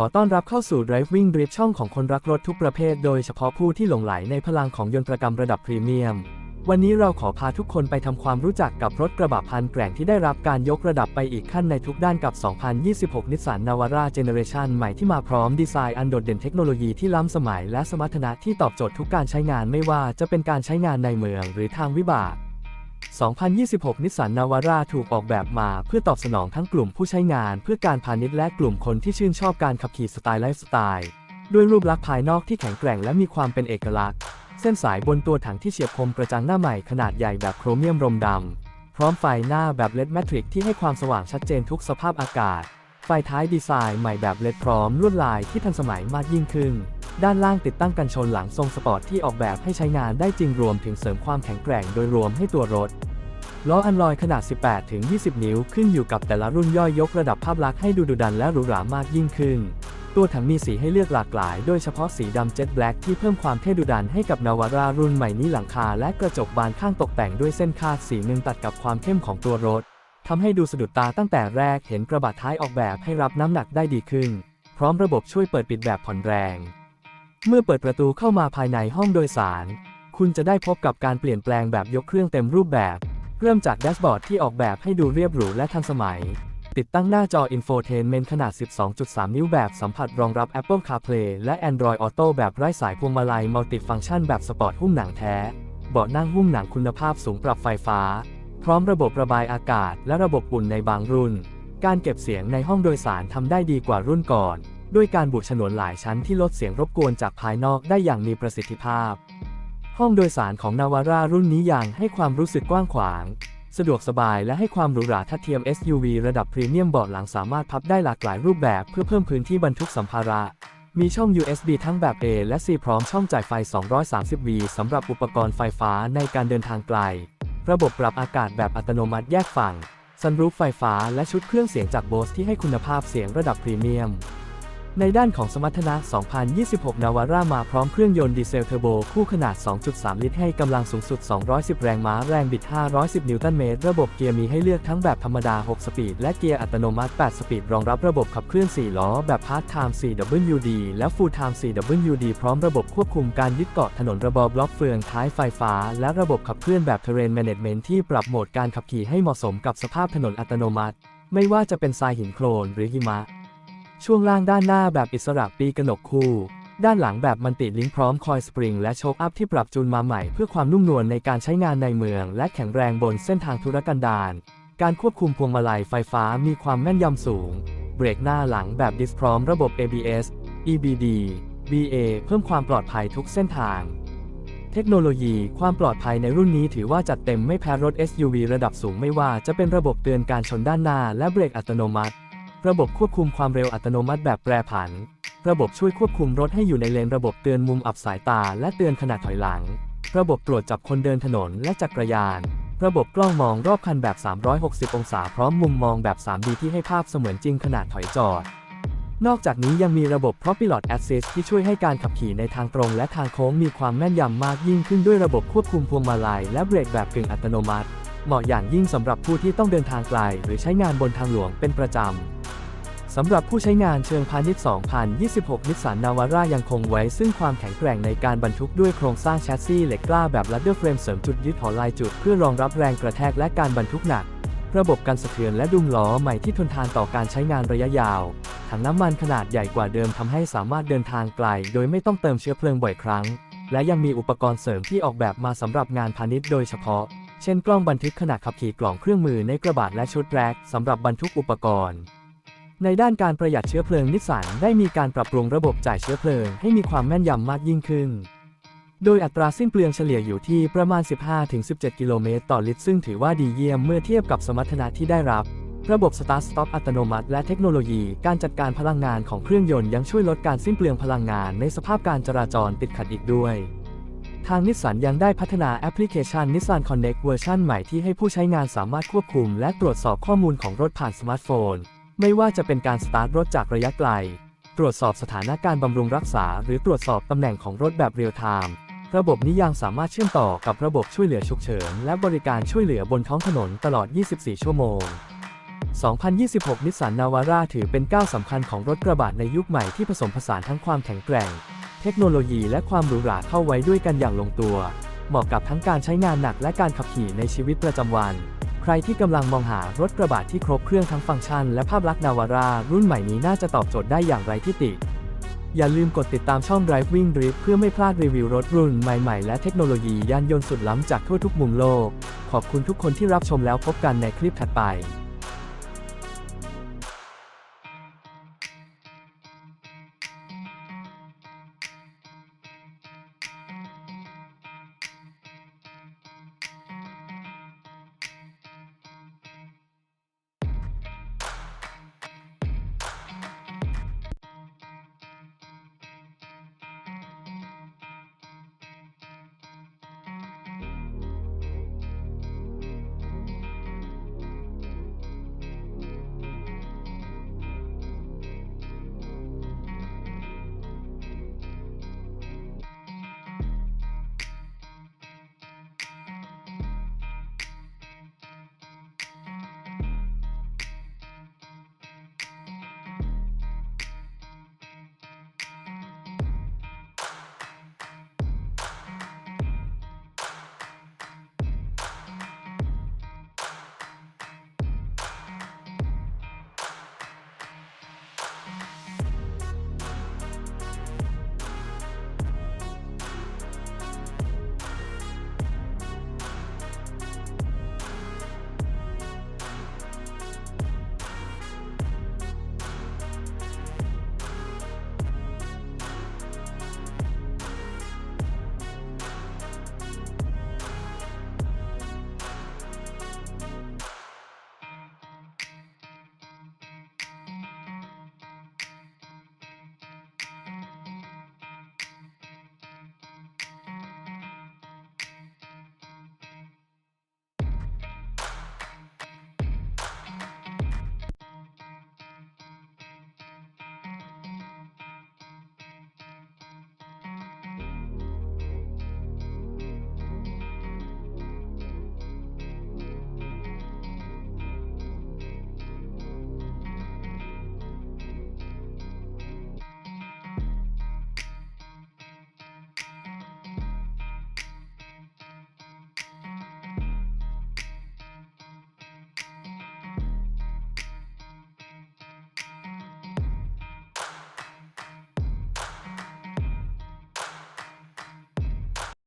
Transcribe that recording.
ขอต้อนรับเข้าสู่ Driving Drift ช่องของคนรักรถทุกประเภท โดยเฉพาะผู้ที่หลงไหลในพลังของยนตรกรรมระดับพรีเมียม วันนี้เราขอพาทุกคนไปทำความรู้จักกับรถกระบะพันแกร่งที่ได้รับการยกระดับไปอีกขั้นในทุกด้านกับ 2026นิสสันนาวาร่าเจเนเรชันใหม่ที่มาพร้อมดีไซน์อันโดดเด่นเทคโนโลยีที่ล้ำสมัยและสมรรถนะที่ตอบโจทย์ทุกการใช้งานไม่ว่าจะเป็นการใช้งานในเมืองหรือทางวิบาก 2026 นิสสันนาวาร่าถูกออกแบบมาเพื่อตอบสนองทั้งกลุ่มผู้ใช้งานเพื่อการพาณิชย์และกลุ่มคนที่ชื่นชอบการขับขี่สไตล์ไลฟ์สไตล์ ด้วยรูปลักษณ์ภายนอกที่แข็งแกร่งและมีความเป็นเอกลักษณ์ เส้นสายบนตัวถังที่เฉียบคมกระจังหน้าใหม่ขนาดใหญ่แบบโครเมียมรมดำ พร้อมไฟหน้าแบบเลดแมทริกที่ให้ความสว่างชัดเจนทุกสภาพอากาศ ไฟท้ายดีไซน์ใหม่แบบเลดพร้อมลวดลายที่ทันสมัยมากยิ่งขึ้น ด้านล่างติดตั้งกันชนหลังทรงสปอร์ตที่ออกแบบให้ใช้งานได้จริงรวมถึงเสริมความแข็งแกร่งโดยรวมให้ตัวรถล้ออันลอยขนาด 18 ถึง 20 นิ้วขึ้นอยู่กับแต่ละรุ่นย่อยยกระดับภาพลักษณ์ให้ดูดุดันและหรูหรามากยิ่งขึ้น ตัวถังมีสีให้เลือกหลากหลาย โดยเฉพาะสีดำเจ็ตแบล็กที่เพิ่มความเท่ดุดันให้กับนาวารารุ่นใหม่นี้หลังคาและกระจกบานข้างตกแต่งด้วยเส้นคาดสีหนึ่งตัดกับความเข้มของตัวรถ ทำให้ดูสะดุดตาตั้งแต่แรกเห็นกระบะท้ายออกแบบให้รับน้ำหนักได้ดีขึ้น พร้อมระบบช่วยเปิดปิดแบบผ่อนแรง เมื่อเปิดประตูเข้ามาภายในห้องโดยสาร คุณจะได้พบกับการเปลี่ยนแปลงแบบยกเครื่องเต็มรูปแบบ เริ่มจากแดชบอร์ดที่ออกแบบให้ดูเรียบหรูและทันสมัย ติดตั้งหน้าจอ Infotainment ขนาด 12.3 นิ้วแบบสัมผัสรองรับ Apple CarPlay และ Android Auto แบบไร้สายพวงมาลัยมัลติฟังก์ชันแบบสปอร์ตหุ้มหนังแท้เบาะนั่งหุ้มหนังคุณภาพสูงปรับไฟฟ้า พร้อมระบบระบายอากาศและระบบอุ่นในบางรุ่น การเก็บเสียงในห้องโดยสารทำได้ดีกว่ารุ่นก่อน ด้วยการบุฉนวนหลายชั้นที่ลดเสียงรบกวนจากภายนอกได้อย่างมีประสิทธิภาพ ห้องโดยสารของนาวาร่ารุ่นนี้ยังให้ความรู้สึกกว้างขวาง สะดวกสบายและให้ความหรูหราทัดเทียม SUV ระดับพรีเมียมเบาะหลังสามารถพับได้หลากหลายรูปแบบเพื่อเพิ่มพื้นที่บรรทุกสัมภาระมีช่อง USB ทั้งแบบ A และ C พร้อมช่องจ่ายไฟ 230V สำหรับอุปกรณ์ไฟฟ้าในการเดินทางไกล ระบบปรับอากาศแบบอัตโนมัติแยกฝั่งซันรูฟไฟฟ้าและชุดเครื่องเสียงจากโบสที่ให้คุณภาพเสียงระดับพรีเมียม ในด้านของสมรรถนะ 2026นาวาร่ามาพร้อมเครื่องยนต์ดีเซลเทอร์โบ คู่ขนาด 2.3 ลิตร ให้กำลังสูงสุด 210 แรงม้า แรงบิด 510 นิวตันเมตร ระบบเกียร์มีให้เลือกทั้งแบบธรรมดา 6 สปีด และเกียร์อัตโนมัติ 8 สปีด รองรับระบบขับเคลื่อน 4 ล้อ แบบ Part Time 4WD และ Full Time 4WD พร้อมระบบควบคุมการยึดเกาะถนนระบอบล็อกเฟืองท้ายไฟฟ้า และระบบขับเคลื่อนแบบ Terrain Management ที่ปรับโหมดการขับขี่ให้เหมาะสมกับสภาพถนนอัตโนมัติ ไม่ว่าจะเป็นทรายหินโคลนหรือหิมะ ช่วงล่างด้านหน้าแบบอิสระปีกระหนกคู่ ด้านหลังแบบมันติลิงก์พร้อมคอยสปริงและโชคอัพที่ปรับจูนมาใหม่เพื่อความนุ่มนวลในการใช้งานในเมือง และแข็งแรงบนเส้นทางธุรกันดารการควบคุมพวงมาลัยไฟฟ้ามีความแม่นยำสูง เบรกหน้าหลังแบบดิสพร้อมระบบ ABS EBD BA เพิ่มความปลอดภัยทุกเส้นทาง เทคโนโลยีความปลอดภัยในรุ่นนี้ถือว่าจัดเต็มไม่แพ้รถ SUV ระดับสูงไม่ว่าจะเป็นระบบเตือนการชนด้านหน้าและเบรกอัตโนมัติ ระบบควบคุมความเร็วอัตโนมัติแบบแปรผัน ระบบช่วยควบคุมรถให้อยู่ในเลนระบบเตือนมุมอับสายตาและเตือนขณะถอยหลัง ระบบตรวจจับคนเดินถนนและจักรยาน ระบบกล้องมองรอบคันแบบ 360 องศาพร้อมมุมมองแบบ 3D ที่ให้ภาพเสมือนจริงขณะถอยจอด นอกจากนี้ยังมีระบบ Propilot Assist ที่ช่วยให้การขับขี่ในทางตรงและทางโค้งมีความแม่นยำมากยิ่งขึ้นด้วยระบบควบคุมพวงมาลัยและเบรกแบบกึ่งอัตโนมัติ เหมาะอย่างยิ่งสำหรับผู้ที่ต้องเดินทางไกล หรือใช้งานบนทางหลวงเป็นประจำ สำหรับผู้ใช้งานเชิงพาณิชย์ 2026 นิสสันนาวาร่ายังคงไว้ซึ่งความแข็งแกร่งในการบรรทุกด้วยโครงสร้างแชสซีเหล็กกล้าแบบลัดเดอร์เฟรมเสริมจุดยึดหอลายจุดเพื่อรองรับแรงกระแทกและการบรรทุกหนัก ระบบกันสะเทือนและดุมล้อใหม่ที่ทนทานต่อการใช้งานระยะยาว ถังน้ำมันขนาดใหญ่กว่าเดิมทำให้สามารถเดินทางไกล โดยไม่ต้องเติมเชื้อเพลิงบ่อยครั้ง และยังมีอุปกรณ์เสริมที่ออกแบบมาสำหรับงานพาณิชย์โดยเฉพาะ เช่น กล้องบันทึกขณะขับขี่กล่องเครื่องมือในกระบะและชุดแร็กสำหรับบรรทุกอุปกรณ์ ในด้านการประหยัดเชื้อเพลิงนิสสันได้มีการปรับปรุงระบบจ่ายเชื้อเพลิงให้มีความแม่นยำมากยิ่งขึ้น โดยอัตราสิ้นเปลืองเฉลี่ยอยู่ที่ประมาณ 15-17 กิโลเมตรต่อลิตร ซึ่งถือว่าดีเยี่ยมเมื่อเทียบกับสมรรถนะที่ได้รับ ระบบ Start Stop อัตโนมัติ และเทคโนโลยีการจัดการพลังงานของเครื่องยนต์ยังช่วยลดการสิ้นเปลืองพลังงานในสภาพการจราจรติดขัดอีกด้วยทางนิสสันยังได้พัฒนาแอปพลิเคชัน Nissan Connect เวอร์ชันใหม่ที่ให้ผู้ใช้งานสามารถควบคุมและตรวจสอบข้อมูลของรถผ่านสมาร์ทโฟน ไม่ว่าจะเป็นการสตาร์ทรถจากระยะไกล ตรวจสอบสถานะการบำรุงรักษา หรือตรวจสอบตำแหน่งของรถแบบเรียลไทม์ ระบบนี้ยังสามารถเชื่อมต่อกับระบบช่วยเหลือฉุกเฉิน และบริการช่วยเหลือบนท้องถนนตลอด 24 ชั่วโมง 2026 นิสสันนาวาร่าถือเป็นก้าวสำคัญของรถกระบะในยุคใหม่ที่ผสมผสานทั้งความแข็งแกร่ง เทคโนโลยีและความหรูหราเข้าไว้ด้วยกันอย่างลงตัว เหมาะกับทั้งการใช้งานหนักและการขับขี่ในชีวิตประจำวัน รที่กำลังมองหารถกระบะที่ครบเครื่องทั้งฟังก์ชัน และภาพลักษณ์นาวาร่ารุ่นใหม่นี้น่าจะตอบโจทย์ได้อย่างไรที่ติอย่าลืมกดติดตามช่อง Driving Drift เพื่อไม่พลาดรีวิวรถรุ่นใหม่ๆ และเทคโนโลยียานยนต์สุดล้ำจากทั่วทุกมุมโลก ขอบคุณทุกคนที่รับชมแล้วพบกันในคลิปถัดไป